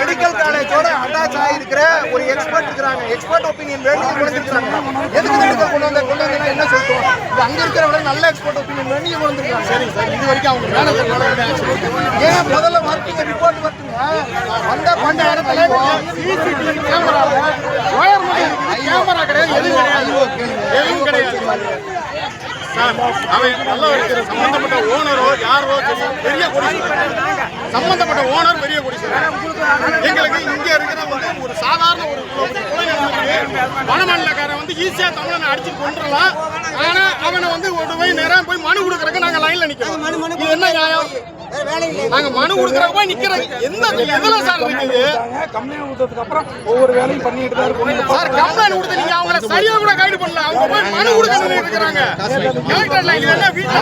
Medical காலேஜோட attach ஆகிருக்கிற ஒரு expert இருக்கிறாங்க எக்ஸ்பர்ட் ஒப்பீனியன் வேண்டி கொடுத்துருக்காங்க எதுக்கு மெடிக்கல் கொண்டு வந்த கொண்டு வந்தா என்ன சொல்லுவோம் அங்க இருக்கிற விட நல்ல எக்ஸ்பர்ட் ஒப்பீனியன் கொண்டு வந்திருக்காங்க சரி சார் இது வரைக்கும் அவங்க மேனேஜர் ஏன் முதல்ல வரட்டுங்க ரிப்போர்ட் வந்த பண்ண இடத்துல சிசிடிவி கேமரால ஒயர் மட்டும் கேமரா கிடையாது எதுவும் கிடையாது. எதுவும் கிடையாது. அவன் நல்லா இருக்கிற சம்பந்தப்பட்ட ஓனரோ யாரோ பெரிய கோடீஸ்வரர். சம்பந்தப்பட்ட ஓனர் பெரிய கோடீஸ்வரர். எங்களுக்கு இங்க இருக்கிற வந்து ஒரு சாதாரண ஒரு வனமண்டலக்காரன் வந்து ஈஸியா தமிழனை அடிச்சு கொண்டுறலாம் ஆனா அவனை வந்து ஒரு போய் நேரம் போய் மனு கொடுக்கறதுக்கு நாங்க லைன்ல நிக்கிறோம். என்ன நியாயம்? நாங்க மனு கொடுக்கறதுக்கு போய் நிக்கிறோம் எந்த எதுல சார் இருக்குது கம்ப்ளைண்ட் கொடுத்ததுக்கு அப்புறம் ஒவ்வொரு வேலையும் பண்ணிட்டு தான் இருக்கணும் சார் கம்ப்ளைண்ட் கொடுத்து நீங்க அவங்கள சரியா கூட கைடு பண்ணல. அவங்க போய் மனு கொடுக்க சொல்லி இருக்கிறாங்க கலெக்டர்ல இது என்ன வீட்டுல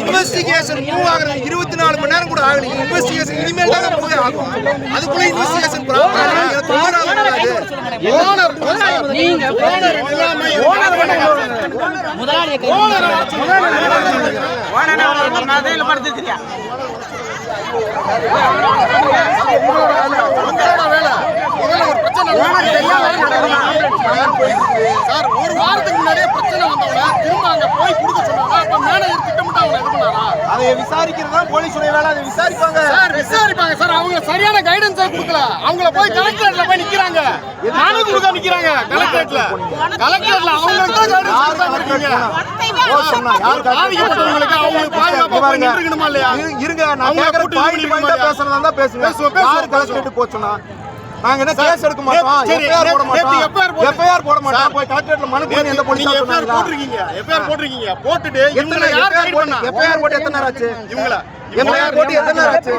இன்வெஸ்டிகேஷன் மூவ் ஆகுறது இருபத்தி நாலு மணி நேரம் கூட ஆகல இன்வெஸ்டிகேஷன் இனிமேல் தான் போய் ஆகும் அதுக்குள்ள இன்வெஸ்டிகேஷன் வேலை ஒரு பிரச்சனை சார் ஒரு வாரத்துக்கு முன்னாடியே பிரச்சனை வந்தவங்க திரும்ப அங்க போய் கொடுக்க சொன்னாங்க அப்ப மேனேஜர் திட்டமிட்டு அவங்க இது பண்ணாரா? அதை விசாரிக்கிறது தான் போலீஸ் வேலை அதை விசாரிப்பாங்க. சார் விசாரிப்பாங்க. சார் அவங்க சரியான கைடன்ஸ் கொடுக்கல. அவங்கள போய் கலெக்டரேட்ல போய் நிக்கிறாங்க. மனு கொடுக்க நிக்கிறாங்க கலெக்டரேட்ல கலெக்டரேட்ல அவங்களுக்கு தான் கைடன்ஸ் பாதிக்கப்பட்டவங்களுக்கு அவங்களுக்கு பாதுகாப்பா போய் நின்றுக்கணுமா இல்லையா? இரு- இருங்க நான். பேசுறதா தான் பேசுவோம், யார் கலெக்டரேட் போச்சுனா நாங்க என்ன கேஸ் எடுக்க மாட்டோம்? எஃப்ஐஆர் போட மாட்டோம். எஃப்ஐஆர் போட மாட்டோம். போய் கலெக்டரேட்ல மனு பண்ணி எந்த போலீஸ் எஃப்ஐஆர் போட்டிருக்கீங்க. எஃப்ஐஆர் போட்டிருக்கீங்க. போட்டுட்டு இவங்களை யார் போட்டு பண்ணா? எஃப்ஐஆர் போட்டு எத்தனை நேரம் ஆச்சு? இவங்கள எஃப்ஐஆர் போட்டு எத்தனை நேரம் ஆச்சு?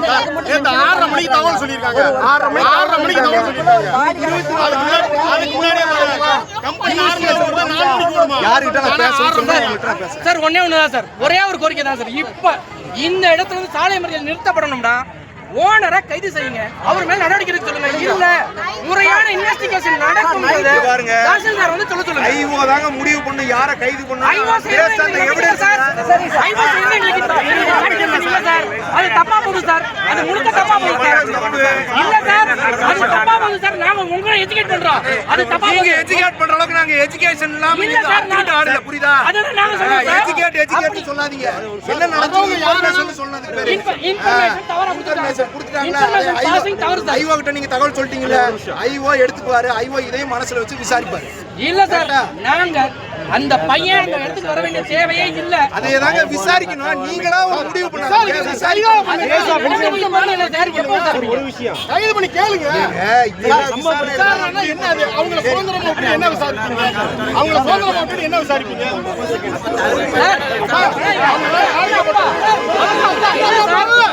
நேத்து ஆறரை மணிக்கு தகவல் சொல்லியிருக்காங்க. ஆறரை மணிக்கு ஆறரை மணிக்கு தகவல் சொல்லியிருக்காங்க. அதுக்கு முன்னாடி கம்பெனி ஆறு மணிக்கு நாலு மணிக்கு வருமா யாருக்கிட்ட நான் ஆனா பேச ஆறரை சொன்னா மணிக்கு. என்கிட்ட பேச சார் ஒண்ணே ஒண்ணுதான் சார் ஒரே ஒரு கோரிக்கை தான் சார். இப்ப இந்த இடத்துல வந்து சாலை மறியல் நிறுத்தப்படணும்னா ஓனரை கைது செய்யுங்க அவர் மேல நடவடிக்கை எடுக்க சொல்லுங்க இல்ல முறையான இன்வெஸ்டிகேஷன் நடக்கும் பாருங்க. தாசில்தார் வந்து சொல்ல சொல்லுங்க ஐஓ தாங்க முடிவு பண்ணு யார கைது ஐவா செய்யறது எங்களுக்கு இல்ல சார். எங்களுக்கு நடக்கிறது இல்ல சார். அது தப்பா போகுது சார். அது முழுக்க தப்பா போகுது சார். இல்ல சார். அது தப்பா போகுது சார். நாங்க உங்களை educate பண்றோம். அது தப்பா நீங்க. எஜுகேட் பண்ற அளவுக்கு நாங்க எஜுகேஷன் இல்லாம இல்ல நீங்க சார், நான் ஆடல புரியுதா அதுதான் நாங்க சொல்றோம். எஜுகேட் எஜுகேட் சொல்லாதீங்க என்ன நடந்தது இன்ஃபர்மேஷன் சொன்னதுக்கு பேரு information தவறா கொடுத்துட்டாங்க கொடுத்துட்டாங்களா. ஐஓ கிட்ட நீங்க தகவல் சொல்லிட்டீங்கல்ல ஐஓ எடுத்துக்குவாரு ஐஓ இதையும் மனசுல வச்சு விசாரிப்பாரு. இல்ல சார் நாங்க அந்த பையன் அந்த இடத்துக்கு வர வேண்டிய தேவையே இல்ல. அதை தாங்க விசாரிக்கணும். நீங்களா ஒரு முடிவு சார், பண்ணாதீங்க இது விசாரிக்க சரியா பண்ணுங்க. உங்களுக்கு மாநில சார் எப்போ சார் கைது பண்ணி கேளுங்க. விசாரணைனா என்ன? அது அவங்கள சுதந்திரமா விட்டு என்ன விசாரிப்பீங்க? அவங்கள சுதந்திரமா விட்டு என்ன விசாரிப்பீங்க?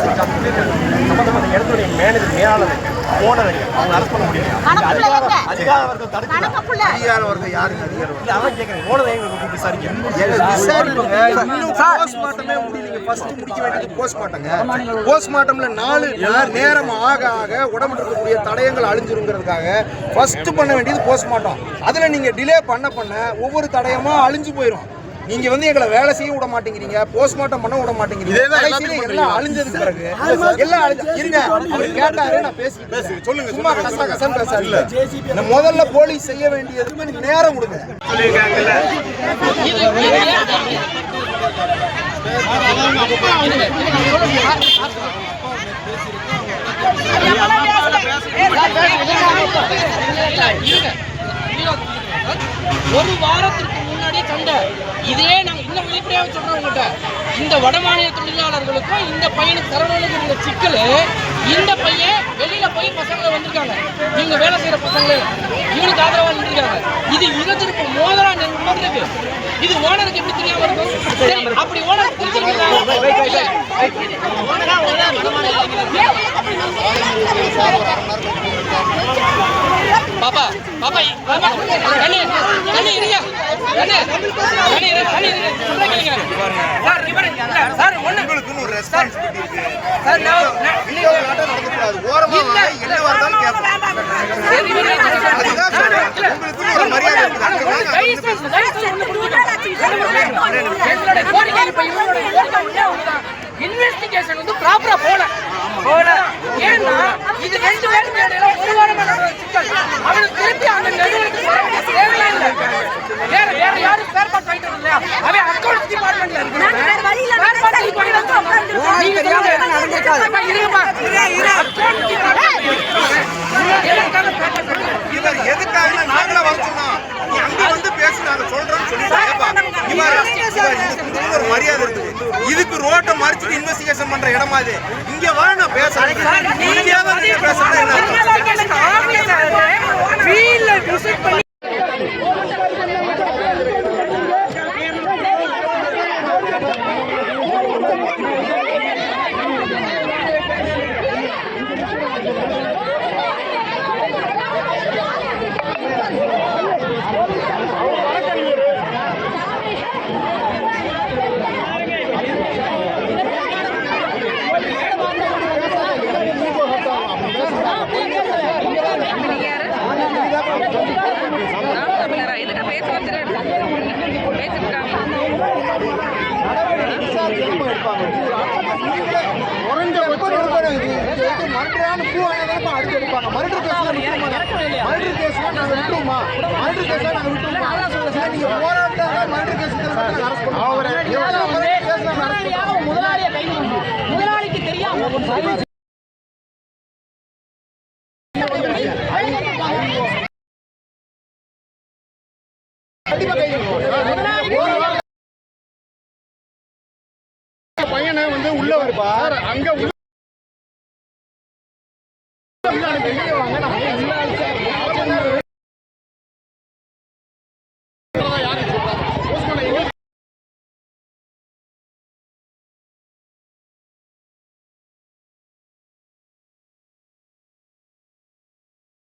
அடிக்கிறது வாங்க வாங்க தான் நீங்க மிஸ்கைட் பண்றீங்க நான் அவருக்கு அடிங்க ஆரம்பத்துல இருந்தே நீங்க தான் நீங்க தான் ஒண்ணையும் புரிஞ்சுக்கணும் வாங்க வாங்க இங்க பாருங்க பொறுங்க பொறுங்க கொஞ்சம் தள்ளிக்கங்க பிரதர் அதிகாரம் வருது யாருங்க அதிகாரம் ஏங்க, விசாரிப்புங்க. இன்னும் postmortem ஏ முடியலைங்க. first முடிக்க வேண்டியது postmortemங்க. postmortemல நாலு நேரம் ஆக ஆக உடம்புல இருக்கக்கூடிய தடயங்கள் அழிஞ்சிருங்கிறதுக்காக ஃபர்ஸ்ட் பண்ண வேண்டியது போஸ்ட்மார்ட்டம் அதுல நீங்க டிலே பண்ண பண்ண ஒவ்வொரு தடயமா அழிஞ்சு போயிடும் நீங்க வந்து எங்களை வேலை செய்ய விட மாட்டேங்கிறீங்க போஸ்ட்மார்ட்டம் பண்ண விட மாட்டேங்கிறீங்க எல்லாம் அழிஞ்சதுக்கு பிறகு எல்லாம் அழிஞ்சு இருங்க அவர் கேட்டாரு நான் பேசி சொல்லுங்க, சும்மா கச கசன்னு பேசாதீங்க இந்த முதல்ல போலீஸ் செய்ய வேண்டியதுக்கு நேரம் கொடுங்க ஒரு வாரத்திற்கு முன்னாடி தொண்டை இதே நாங்கள் இன்னும் வெளிப்படையாக சொல்கிறோம் உங்கள்கிட்ட இந்த வடமாநில தொழிலாளர்களுக்கும் இந்த பையனுக்கு சரவணனுக்கு இருந்த சிக்கல் இந்த பையன் வெளியில் போய் பசங்களை வந்திருக்காங்க இவங்க வேலை செய்கிற பசங்களே இவனுக்கு ஆதரவாக நின்றுருக்காங்க இது இனத்திற்கு மோதலா நடந்திருக்கு இது ஓனருக்கு எப்படி தெரியாமல் இருக்கும் அப்படி ஓனர் தெரிஞ்சிருக்காங்க பாப்பா பாப்பா பாப்பா கண்ணு கண்ணு இருங்க கண்ணு கண்ணு இருங்க கண்ணு இருங்க சொல்றேன் கேளுங்க சார் இவரு இல்ல சார் ஒண்ணு உங்களுக்குன்னு ஒரு ரெஸ்பான்சிபிலிட்டி இருக்கு சார் நான் நான்- வீடியோ நாட்டம் நடக்கக்கூடாது ஓரமா வாங்க, என்ன வருதாலும் கேட்போம் சரி, இவரு என்ன சொல்றாரு? அதுதான் சொல்றேன் உங்களுக்குன்னு ஒரு மரியாதை இருக்குது அங்க வாங்க, தயவு செய்து- தயவு செய்து ஒண்ணு புரிஞ்சுக்கோங்க. எங்களுடைய கோரிக்கை இப்ப இவங்களுடைய கோரிக்கை ஒண்ணே ஒண்ணுதான். இன்வெஸ்டிகேஷன் வந்து ப்ராப்பரா போல போல ஏன்னா இது ரெண்டு பேருக்கு இடையில ஒரு வாரமா நடந்த சிக்கல் அவனுக்கு திருப்பி அந்த நிறுவனத்துக்கு வர வேண்டிய தேவையே இல்லை வேற வேற யாரும் ஸ்பேர் பார்ட் வாங்கிட்டு வரல அவன் அக்கௌண்ட்ஸ் டிபார்ட்மெண்ட்ல நாங்க இவர் எதுக்காக நாங்களே வர சொன்னோம் நீ அங்க வந்து பேசி நாங்க சொல்றோம்னு சொல்லிட்டு ஒரு மரியாதை இருக்குது இதுக்கு ரோட்டை மறிச்சிட்டு இன்வெஸ்டிகேஷன் பண்ற இடமா இது இங்க வா நான் பேசுறேன் இந்தியாவை நீங்க பேசுறேன் விசிட் பண்ணி மறுபடியும் பூ வாங்கினா அடுத்து எடுப்பாங்க மறுபடியும் கேஸ் மறுபடியும் கேஸ்ல நாங்க விட்டுருமா மறுபடியும் கேஸ்ல நாங்க விட்டுருமா சரி, நீங்க போராட்டம் மறுபடியும் கேஸ் முதலாளியை கைது முதலாளிக்கு தெரியாம பையனை வந்து உள்ள வருப்பா அங்க